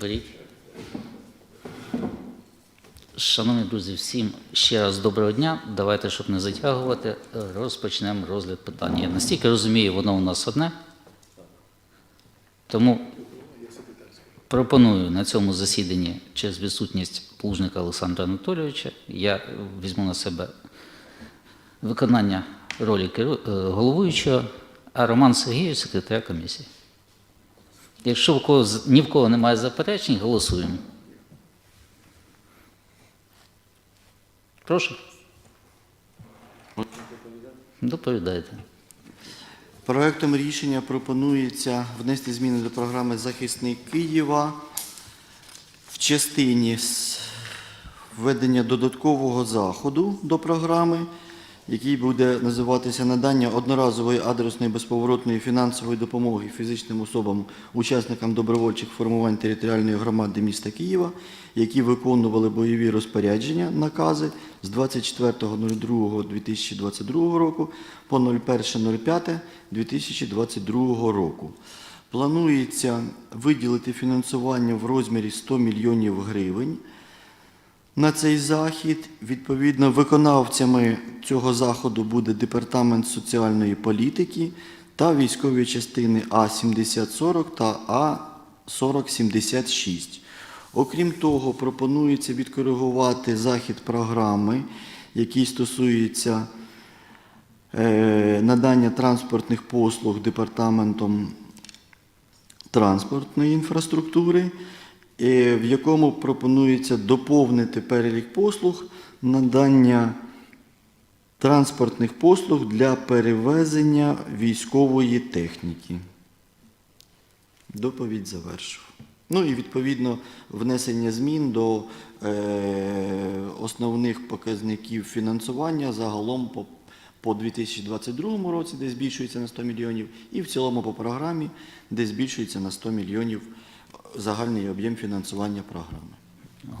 Беріть. Шановні друзі, всім ще раз доброго дня. Давайте, щоб не затягувати, розпочнемо розгляд питання. Я настільки розумію, воно у нас одне. Тому пропоную на цьому засіданні через відсутність Плужника Олександра Анатолійовича, я візьму на себе виконання ролі е, головуючого, а Роман Сергійович секретаря комісії. Якщо в кого, ні в кого немає заперечень, голосуємо. Прошу. Доповідайте. Проектом рішення пропонується внести зміни до програми Захисник Києва в частині введення додаткового заходу до програми, який буде називатися надання одноразової адресної безповоротної фінансової допомоги фізичним особам, учасникам добровольчих формувань територіальної громади міста Києва, які виконували бойові розпорядження, накази з 24.02.2022 року по 01.05.2022 року. Планується виділити фінансування в розмірі 100 мільйонів гривень на цей захід. Відповідно, виконавцями цього заходу буде Департамент соціальної політики та військові частини А-7040 та А-4076. Окрім того, пропонується відкоригувати захід програми, який стосується е, надання транспортних послуг департаментом транспортної інфраструктури, в якому пропонується доповнити перелік послуг надання транспортних послуг для перевезення військової техніки. Доповідь завершив. Ну і відповідно внесення змін до е, основних показників фінансування загалом по, по 2022 році, де збільшується на 100 мільйонів, і в цілому по програмі, де збільшується на 100 мільйонів загальний об'єм фінансування програми.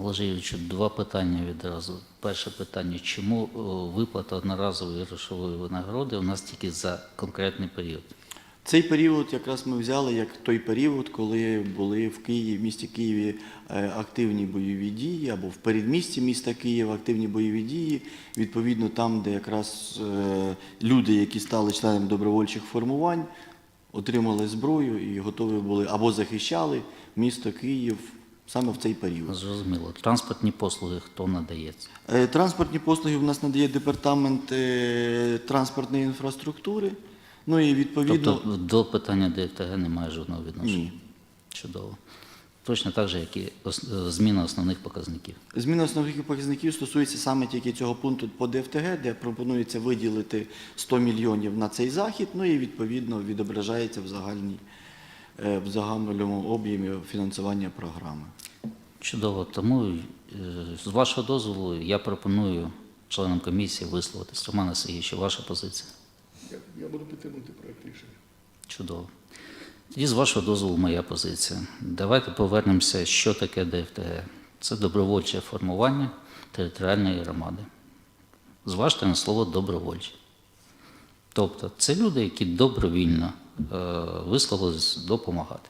Олежійовичу, два питання відразу. Перше питання: чому о, виплата одноразової грошової винагороди у нас тільки за конкретний період? Цей період якраз ми взяли як той період, коли були в Києві, в місті Києві е, активні бойові дії, або в передмісті міста Києва активні бойові дії. Відповідно, там, де якраз е, люди, які стали членами добровольчих формувань, отримали зброю і готові були або захищали місто Київ саме в цей період. Зрозуміло. Транспортні послуги хто надається? Е, Транспортні послуги в нас надає департамент е, транспортної інфраструктури. Ну і відповідно Тобто до питання ДФТГ немає жодного відношення? ні. Чудово. Точно так же, як і е, зміна основних показників. Зміна основних показників стосується саме тільки цього пункту по ДФТГ, де пропонується виділити 100 мільйонів на цей захід, ну і відповідно відображається в загальній е, в загальному об'ємі фінансування програми. Чудово. Тому е, з вашого дозволу я пропоную членам комісії висловитись. Романа Сергійовича, ваша позиція. Я, я буду підтримувати проект рішення. Чудово. Тоді, з вашого дозволу, моя позиція. Давайте повернемося, що таке ДФТГ. Це добровольче формування територіальної громади. Зважте на слово добровольче. Тобто це люди, які добровільно е, висловились допомагати.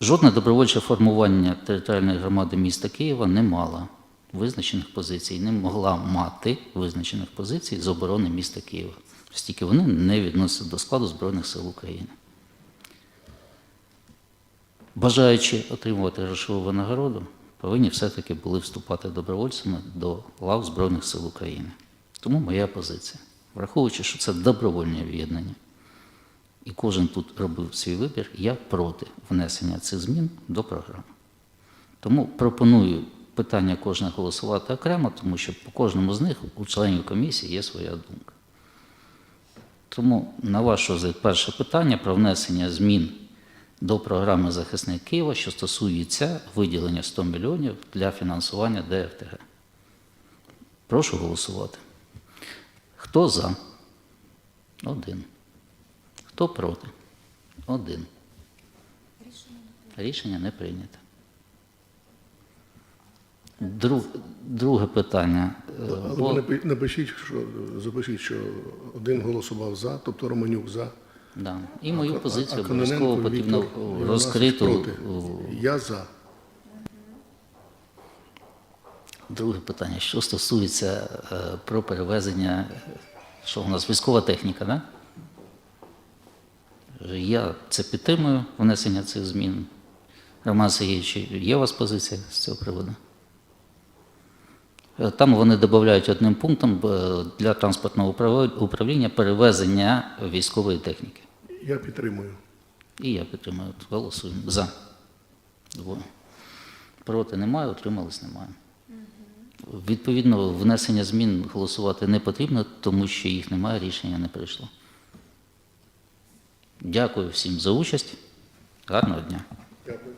Жодне добровольче формування територіальної громади міста Києва не мало визначених позицій, не могла мати визначених позицій з оборони міста Києва, оскільки вони не відносяться до складу Збройних сил України. Бажаючи отримувати грошову винагороду, повинні все-таки були вступати добровольцями до лав Збройних сил України. Тому моя позиція, враховуючи, що це добровольне об'єднання, і кожен тут робив свій вибір, я проти внесення цих змін до програми. Тому пропоную питання кожне голосувати окремо, тому що по кожному з них у членів комісії є своя думка. Тому на ваш розгляд перше питання про внесення змін до програми Захисник Києва, що стосується виділення 100 мільйонів для фінансування ДФТГ. Прошу голосувати. Хто за? Один. Хто проти? Один. Рішення не прийнято. Друг, друге питання. Е, Але бо- напишіть, що запишіть, що один голосував за, тобто Романюк за, Да. І мою А- позицію обов'язково потрібно Віктор розкриту. Я за. Друге питання, що стосується е, про перевезення, е, що у нас військова техніка, да? Я це підтримую, внесення цих змін. Роман Сергійович, є у вас позиція з цього приводу? Там вони додають одним пунктом е, для транспортного управління перевезення військової техніки. Я підтримую. І я підтримую. Голосуємо за. Двоє. Проти немає, утримались немає. Відповідно, внесення змін голосувати не потрібно, тому що їх немає, рішення не прийшло. Дякую всім за участь. Гарного дня. Дякую.